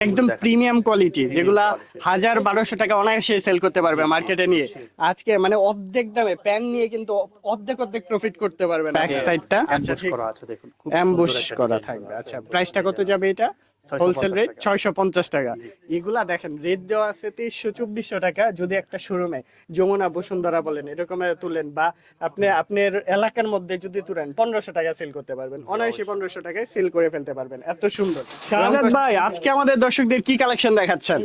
একদম premium quality যেগুলা হাজার বারোশো টাকা অনায়াসে সেল করতে পারবে মার্কেটে নিয়ে। আজকে মানে অর্ধেক দামে প্যান নিয়ে কিন্তু অর্ধেক অর্ধেক প্রফিট করতে পারবে ব্যাক সাইডটা আচ্ছা অ্যাম্বুশ করা থাকবে আচ্ছা। প্রাইসটা কত যাবে এটা? 650 হোলসেল রেট ছয়শো পঞ্চাশ টাকা। এগুলা দেখেন রেট দেওয়া আছে তেইশশো চব্বিশশো টাকা যদি একটা শোরুমে যমুনা বসুন্ধরা বলেন এরকম তুলেন বা আপনি আপনার এলাকার মধ্যে যদি তুলেন পনেরোশো টাকা সেল করতে পারবেন অনায়াসি পনেরোশো টাকায় সেল করে ফেলতে পারবেন এত সুন্দর। ভাই আজকে আমাদের দর্শকদের কি কালেকশন দেখাচ্ছেন?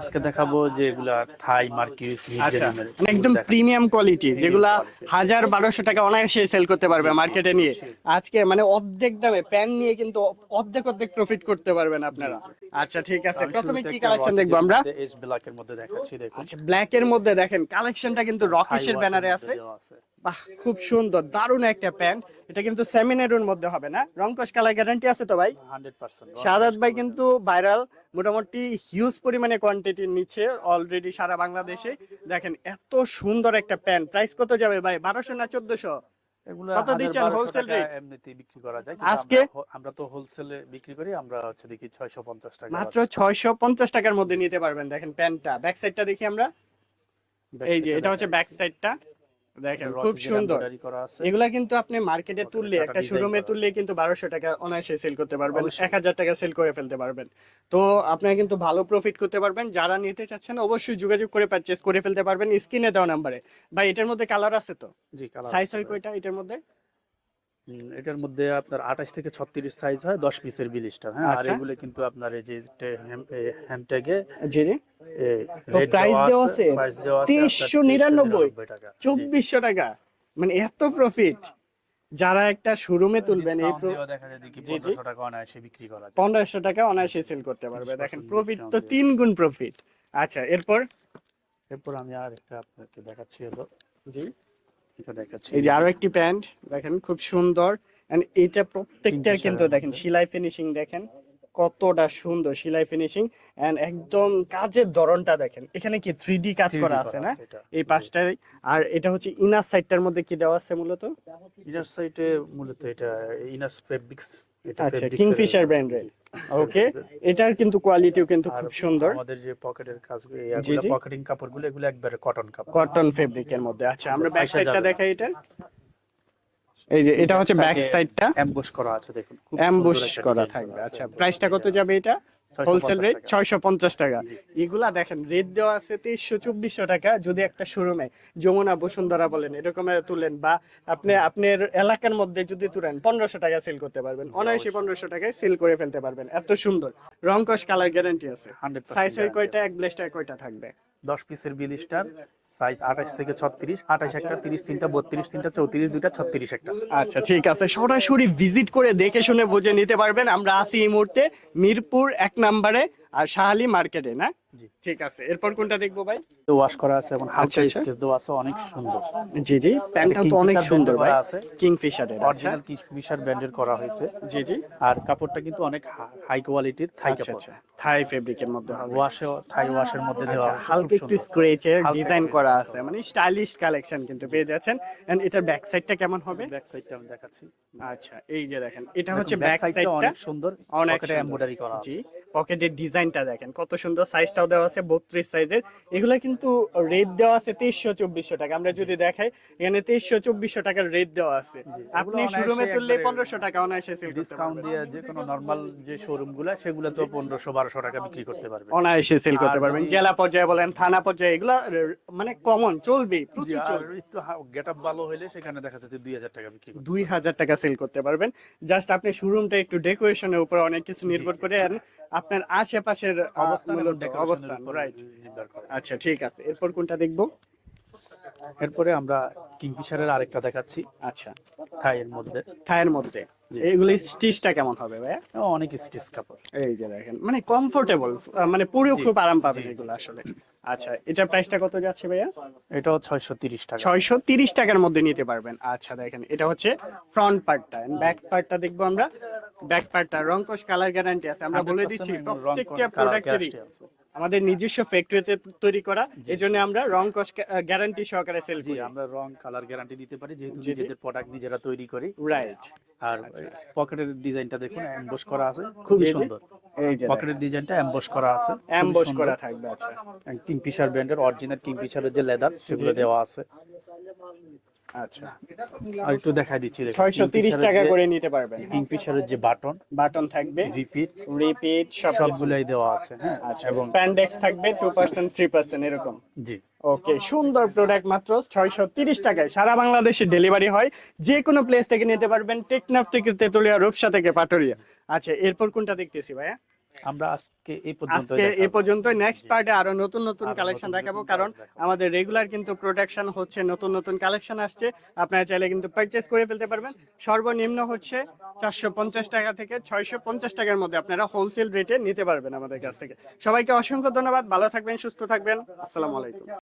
আজকে দেখাবো যে এগুলা থাই মার্কিউস আচ্ছা মানে একদম প্রিমিয়াম কোয়ালিটি যেগুলা হাজার বারোশো টাকা অনায়াসে সেল করতে পারবে মার্কেটে নিয়ে। আজকে মানে অর্ধেক দামে প্যান নিয়ে কিন্তু অর্ধেক অর্ধেক প্রফিট করতে পারবেন আপনারা। আচ্ছা ঠিক আছে। প্রথমে কি কালেকশন দেখব আমরা? ব্ল্যাক এর মধ্যে দেখাচ্ছি দেখুন। আচ্ছা ব্ল্যাক এর মধ্যে দেখেন কালেকশনটা কিন্তু রকিশের ব্যানারে আছে। বাহ খুব সুন্দর দারুণ একটা প্যান্ট এটা কিন্তু সেমিনারের মধ্যে হবে না? রংকশ কালার গ্যারান্টি আছে তো ভাই? 100% শাহাদাত ভাই কিন্তু ভাইরাল মোটামুটি হিউজ পরিমাণে কোয়ান্টিটি নিচ্ছে অলরেডি সারা বাংলাদেশে। দেখেন এত সুন্দর একটা প্যান্ট প্রাইস কত যাবে ভাই? বারোশো না চোদ্দশো? এগুলো কত দিচ্ছেন wholesale rate? এমনিতে বিক্রি করা যায়। আজকে? আমরা তো হোলসেলে বিক্রি করি আমরা হচ্ছে দেখি 650 টাকা মাত্র ছয়শো পঞ্চাশ টাকার মধ্যে নিতে পারবেন দেখেন প্যান্টটা ব্যাক সাইডটা দেখি আমরা। এই যে এটা হচ্ছে ব্যাক সাইডটা দেখেন খুব সুন্দর। এগুলা কিন্তু আপনি মার্কেটে তুললে একটা শোরুমে তুললে কিন্তু বারোশো টাকা অনায়াসে সেল করতে পারবেন এক হাজার টাকা সেল করে ফেলতে পারবেন। তো আপনারা কিন্তু ভালো প্রফিট করতে পারবেন। যারা নিতে চাচ্ছেন অবশ্যই যোগাযোগ করে পারচেস করে ফেলতে পারবেন। স্ক্রিনে দেওয়া নাম্বারে ভাই এটার মধ্যে কালার আছে তো? সাইজ হয় কয়টা এটার মধ্যে? এটার মধ্যে আপনার 28 থেকে 36 সাইজ হয় 10 পিসের বিলিস্টার হ্যাঁ? আর আচ্ছা। এগুলো কিন্তু আপনার এই যে হ্যামট্যাগে জি? প্রাইস দেওয়া আছে 2399 টাকা। জি। চব্বিশশো টাকা। মানে এত প্রফিট যারা একটা শোরুমে তুলবেন এই। 1500 টাকা অনায়াসে বিক্রি করা পনেরোশো টাকা অনায়াসে সেল করতে পারবে। দেখেন প্রফিট তো তিন গুণ প্রফিট আচ্ছা এরপর? এরপর আমি আর একটা আপনাকে দেখাচ্ছি হলো। জি। এটা দেখাচ্ছি। এই যে আরও একটি প্যান্ট দেখেন খুব সুন্দর। এন্ড এটা প্রত্যেকটার কিন্তু দেখেন। সেলাই ফিনিশিং দেখেন কতটা সুন্দর সেলাই ফিনিশিং এন্ড একদম কাজের ধরনটা দেখেন এখানে কি থ্রি কাজ করা আছে না? এই পাশটায় আর এটা হচ্ছে ইনার সাইডটার মধ্যে কি দেওয়া আছে মূলত? ইনার সাইডে মূলত এটা ইনার ফেব্রিক্স আচ্ছা কিংফিশার ব্র্যান্ডের ওকে এটার কিন্তু কোয়ালিটিও কিন্তু খুব সুন্দর। আমাদের যে পকেটের কাজগুলো এগুলো পকেটিং কাপড়গুলো এগুলো একবারে কটন কাপড়। কটন ফেব্রিকের মধ্যে। আচ্ছা আমরা ব্যাক সাইডটা দেখাই এটা। এই যে এটা হচ্ছে ব্যাক সাইডটা অ্যাম্বুশ করা আছে দেখুন। অ্যাম্বুশ করা থাকবে। আচ্ছা প্রাইসটা কত যাবে এটা? 650 হোলসেল রেট ছয়শো পঞ্চাশ টাকা। এগুলা দেখেন রেট দেওয়া আছে তেইশশো চব্বিশশো টাকা যদি একটা শোরুমে যমুনা বসুন্ধরা বলেন এরকম তুলেন বা আপনি আপনার এলাকার মধ্যে যদি তুলেন পনেরোশো টাকা সেল করতে পারবেন। অনায়াসে পনেরোশো টাকায় সেল করে ফেলতে পারবেন। এত সুন্দর। রংকশ কালার গ্যারান্টি আছে। 100% সাইজ কয়টা? এক ব্লেস্টার কয়টা থাকবে? 10 পিসের বিলিস্টার সাইজ 28 থেকে 36 28 একটা 30 তিনটা 32 তিনটা 34 দুইটা 36 একটা। আচ্ছা ঠিক আছে। সরাসরি ভিজিট করে দেখে শুনে বুঝে নিতে পারবেন। আমরা আছি এই মুহূর্তে মিরপুর এক নম্বরে আর শাহালি মার্কেটে না। ঠিক আছে। এরপর কোনটা দেখব ভাই? ওয়াশ করা আছে এবং হালকা আচ্ছা, আচ্ছা। স্কেচ দেওয়া আছে অনেক সুন্দর। জি জি। প্যান্টটা তো অনেক সুন্দর ভাই। কিংফিশারের আচ্ছা। অরিজিনাল কিশমিশার ব্র্যান্ডের করা হয়েছে। জি জি। আর কাপড়টা কিন্তু অনেক হাই কোয়ালিটির থাই আচ্ছা কাপড়। আচ্ছা। থাই ফেব্রিকের মধ্যে ওয়াশে থাই ওয়াশের মধ্যে দেওয়া আচ্ছা, হালকা একটু হালকা ডিজাইন করা করা। আছে মানে স্টাইলিশ কালেকশন কিন্তু পেয়ে যাচ্ছেন। এন্ড এটার ব্যাক সাইডটা কেমন হবে? ব্যাক সাইডটা আমি দেখাচ্ছি। আচ্ছা এই যে দেখেন এটা হচ্ছে ব্যাক সাইডটা অনেক সুন্দর অনেক এমব্রয়ডারি করা আছে। পকেটের ডিজাইনটা দেখেন। কত সুন্দর সাইজটাও দেওয়া আছে বত্রিশ সাইজের এগুলা কিন্তু রেট দেওয়া আছে তেইশশো চব্বিশশো টাকা। আমরা যদি দেখাই এখানে তেইশশো চব্বিশশো টাকার রেট দেওয়া আছে। আপনি শোরুমে তুললে পনেরোশো টাকা অনায়াসে সেল ডিসকাউন্ট দিয়ে যে কোনো নরমাল যে শোরুমগুলা সেগুলো তো পনেরোশো বারোশো টাকা বিক্রি করতে পারবে অনায়াসে সেল করতে পারবেন। জেলা পর্যায়ে বলেন থানা পর্যায়ে এগুলা মানে কমন চলবে প্রচুর চলবে। একটু গেট আপ ভালো হলে সেখানে দেখা যাচ্ছে দুই হাজার টাকা বিক্রি দুই হাজার টাকা সেল করতে পারবেন। জাস্ট আপনি শোরুমটা একটু ডেকোরেশনের উপর অনেক কিছু নির্ভর করে আর আপনার আশেপাশের অবস্থান রাইট আচ্ছা ঠিক আছে। এরপর কোনটা দেখব? এরপরে আমরা কিংফিশারের আরেকটা দেখাচ্ছি। আচ্ছা। থাই এর মধ্যে? থায়ের মধ্যে। স্টিচটা কেমন হবে ভাইয়া? অনেক স্টিচ কাপড়। এই যে দেখেন মানে কমফোর্টেবল মানে পরেও খুব আরাম পাবেন। এগুলো আসলে। আচ্ছা এটার প্রাইসটা কত যাচ্ছে ভাইয়া? এটাও ছয়শো তিরিশ টাকা। ছয়শো তিরিশ টাকার মধ্যে নিতে পারবেন। আচ্ছা দেখেন এটা হচ্ছে ফ্রন্ট পার্টটা ব্যাক পার্টটা দেখব আমরা। ব্যাক পার্টটা রংকশ কালার গ্যারান্টি আছে। আমরা বলে দিচ্ছি প্রত্যেকটা প্রোডাক্টেরই আমাদের নিজস্ব ফ্যাক্টরিতে তৈরি করা। এই জন্য আমরা রংকশ গ্যারান্টি সহকারে সেল করি। আমরা রং কালার গ্যারান্টি দিতে পারি যেহেতু। নিজেদের প্রোডাক্ট নিজেরা তৈরি করি। রাইট আর পকেটের ডিজাইনটা দেখুন এমবোস করা আছে। খুবই সুন্দর। এই যে পকেটের ডিজাইনটা এমবোস করা আছে। সুন্দর। করা থাকবে আচ্ছা। কিংফিশার ব্র্যান্ডের অরিজিনাল কিংফিশারের যে লেদার সেগুলো দেওয়া আছে। আচ্ছা। আর একটু দেখাই দিচ্ছি ছয়শো তিরিশ টাকা করে নিতে পারবেন। কিংফিশারের যে বাটন বাটন থাকবে। রিপিট রিপিট সব সবগুলাই দেওয়া আছে হ্যাঁ আচ্ছা। এবং স্প্যান্ডেক্স থাকবে টু পার্সেন্ট থ্রি পার্সেন্ট এরকম। জি। ওকে সুন্দর প্রোডাক্ট মাত্র ছয়শো তিরিশ টাকায়। সারা বাংলাদেশে ডেলিভারি হয়। যে কোনো প্লেস থেকে নিতে পারবেন টেকনাফ থেকে তেতুলিয়া রূপসা থেকে পাটুরিয়া। আচ্ছা এরপর কোনটা দেখতেছি ভাইয়া? আমরা আজকে এই পর্যন্ত আজকে এ পর্যন্ত নেক্সট পার্টে আরও নতুন নতুন কালেকশন দেখাবো কারণ আমাদের রেগুলার কিন্তু প্রোডাকশন হচ্ছে নতুন নতুন কালেকশন আসছে। আপনারা চাইলে কিন্তু পারচেস করে ফেলতে পারবেন। সর্বনিম্ন হচ্ছে চারশো পঞ্চাশ টাকা থেকে ছয়শো পঞ্চাশ টাকার মধ্যে আপনারা হোলসেল রেটে নিতে পারবেন আমাদের কাছ থেকে। সবাইকে অসংখ্য ধন্যবাদ। ভালো থাকবেন সুস্থ থাকবেন। আসসালামু আলাইকুম।